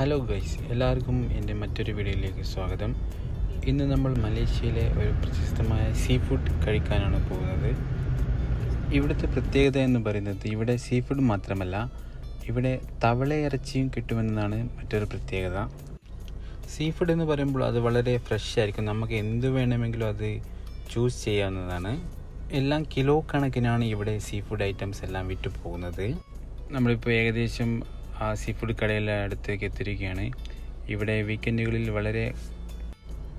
Hello guys എല്ലാവർക്കും എന്റെ മറ്റൊരു വീഡിയോയിലേക്ക് സ്വാഗതം. ഇന്ന് നമ്മൾ മലേഷ്യയിലെ ഒരു പ്രശസ്തമായ സീ ഫുഡ് കഴിക്കാനാണ് പോകുന്നത്. ഇവിടുത്തെ പ്രത്യേകത എന്ന് പറയുന്നത് ഇവിടെ സീ ഫുഡ് മാത്രമല്ല ഇവിടെ തവള ഇറച്ചിയും കിട്ടുമെന്നതാണ് മറ്റൊരു പ്രത്യേകത. സീ ഫുഡ് എന്ന് പറയുമ്പോൾ അത് വളരെ ഫ്രഷ് ആയിരിക്കും. നമുക്ക് എന്ത് വേണമെങ്കിലും അത് ചൂസ് ചെയ്യാവുന്നതാണ്. എല്ലാം കിലോ കണക്കിനാണ് ഇവിടെ സീ ഫുഡ് ഐറ്റംസ് എല്ലാം വിറ്റു പോകുന്നത്. നമ്മളിപ്പോൾ ഏകദേശം ആ സീ ഫുഡ് കടയിലെ അടുത്തേക്ക് എത്തിയിരിക്കുകയാണ്. ഇവിടെ വീക്കെൻഡുകളിൽ വളരെ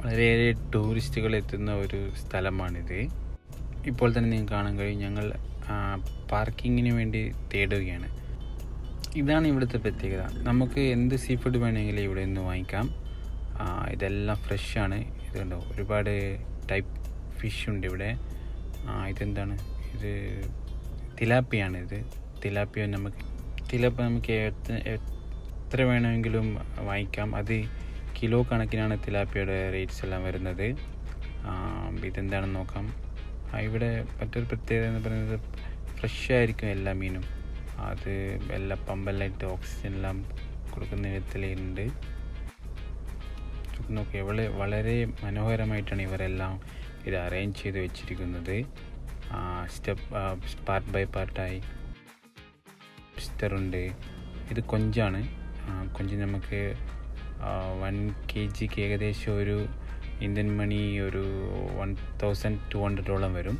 വളരെയേറെ ടൂറിസ്റ്റുകൾ എത്തുന്ന ഒരു സ്ഥലമാണിത്. ഇപ്പോൾ തന്നെ നിങ്ങൾക്ക് കാണാൻ കഴിയും ഞങ്ങൾ പാർക്കിങ്ങിന് വേണ്ടി തേടുകയാണ്. ഇതാണ് ഇവിടുത്തെ പ്രത്യേകത. നമുക്ക് എന്ത് സീ ഫുഡ് വേണമെങ്കിലും ഇവിടെ നിന്ന് വാങ്ങിക്കാം. ഇതെല്ലാം ഫ്രഷാണ് ഇത് കണ്ടോ ഒരുപാട് ടൈപ്പ് ഫിഷ് ഉണ്ട് ഇവിടെ. ഇതെന്താണ്? ഇത് തിലാപ്പിയാണ് ഇത് തിലാപ്പിയ നമുക്ക് തിലാപ്പി നമുക്ക് എത്ര വേണമെങ്കിലും വാങ്ങിക്കാം. അത് കിലോ കണക്കിനാണ് തിലാപ്പിയുടെ റേറ്റ്സ് എല്ലാം വരുന്നത്. ഇതെന്താണെന്ന് നോക്കാം. ഇവിടെ മറ്റൊരു പ്രത്യേകത എന്ന് പറയുന്നത് ഫ്രഷ് ആയിരിക്കും എല്ലാ മീനും. അത് എല്ലാ പമ്പെല്ലായിട്ട് ഓക്സിജൻ എല്ലാം കൊടുക്കുന്ന വിധത്തിലുണ്ട് നോക്കി ഇവിടെ വളരെ മനോഹരമായിട്ടാണ് ഇവരെല്ലാം ഇത് അറേഞ്ച് ചെയ്ത് വെച്ചിരിക്കുന്നത്. സ്റ്റെപ്പ് പാർട്ട് ബൈ പാർട്ടായി ഉണ്ട് ഇത് കൊഞ്ചാണ്. കൊഞ്ച് നമുക്ക് വൺ കെ ജിക്ക് ഏകദേശം ഒരു ഇന്ത്യൻ മണി ഒരു വൺ തൗസൻഡ് ടു ഹൺഡ്രഡോളം വരും.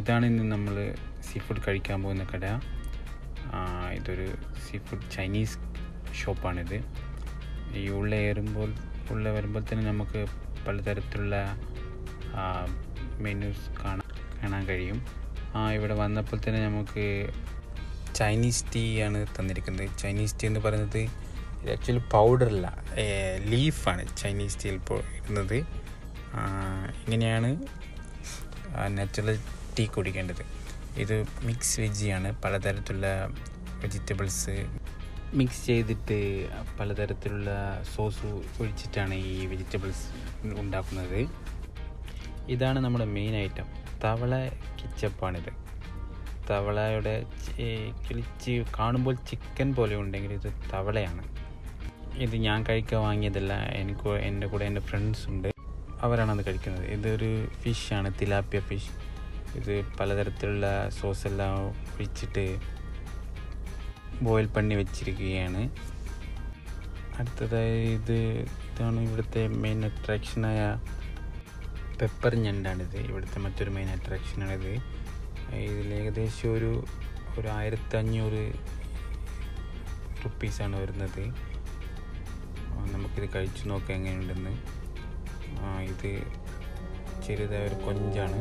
ഇതാണ് ഇന്ന് നമ്മൾ സീ ഫുഡ് കഴിക്കാൻ പോകുന്ന കട. ഇതൊരു സീ ഫുഡ് ചൈനീസ് ഷോപ്പാണിത് ഈ ഉള്ള ഏറുമ്പോൾ ഉള്ള വരുമ്പോൾ തന്നെ നമുക്ക് പലതരത്തിലുള്ള മെനൂസ് കാണാൻ കാണാൻ കഴിയും. ഇവിടെ വന്നപ്പോൾ തന്നെ നമുക്ക് ചൈനീസ് ടീ ആണ് തന്നിരിക്കുന്നത്. ചൈനീസ് ടീ എന്ന് പറയുന്നത് ഇത് ആക്ച്വലി പൗഡറല്ല ലീഫാണ് ചൈനീസ് ടീയിൽ ഇടുന്നത്. ഇങ്ങനെയാണ് നാച്ചുറൽ ടീ കുടിക്കേണ്ടത്. ഇത് മിക്സ് വെജിയാണ് പലതരത്തിലുള്ള വെജിറ്റബിൾസ് മിക്സ് ചെയ്തിട്ട് പലതരത്തിലുള്ള സോസ് ഒഴിച്ചിട്ടാണ് ഈ വെജിറ്റബിൾസ് ഉണ്ടാക്കുന്നത്. ഇതാണ് നമ്മുടെ മെയിൻ ഐറ്റം തവള കിച്ചപ്പാണിത് തവളയുടെ കിളിച്ച് കാണുമ്പോൾ ചിക്കൻ പോലെ ഉണ്ടെങ്കിൽ ഇത് തവളയാണ്. ഇത് ഞാൻ കഴിക്കാൻ വാങ്ങിയതല്ല എനിക്ക് എന്റെ കൂടെ എന്റെ ഫ്രണ്ട്സ് ഉണ്ട്. അവരാണ് അത് കഴിക്കുന്നത്. ഇതൊരു ഫിഷാണ് തിലാപ്പിയ ഫിഷ് ഇത് പലതരത്തിലുള്ള സോസെല്ലാം ഒഴിച്ചിട്ട് ബോയിൽ പണി വെച്ചിരിക്കുകയാണ്. അടുത്തതായി ഇത് ഇതാണ് ഇവിടുത്തെ മെയിൻ അട്രാക്ഷനായ പെപ്പർ ഞണ്ടാണിത്. ഇവിടുത്തെ മറ്റൊരു മെയിൻ അട്രാക്ഷനാണിത് ഇതിൽ ഏകദേശം ഒരു ഒരു ആയിരത്തി അഞ്ഞൂറ് റുപ്പീസാണ് വരുന്നത്. നമുക്കിത് കഴിച്ചു നോക്കാം എങ്ങനെയുണ്ടെന്ന്. ഇത് ചെറുതായ ഒരു കൊഞ്ചാണ്.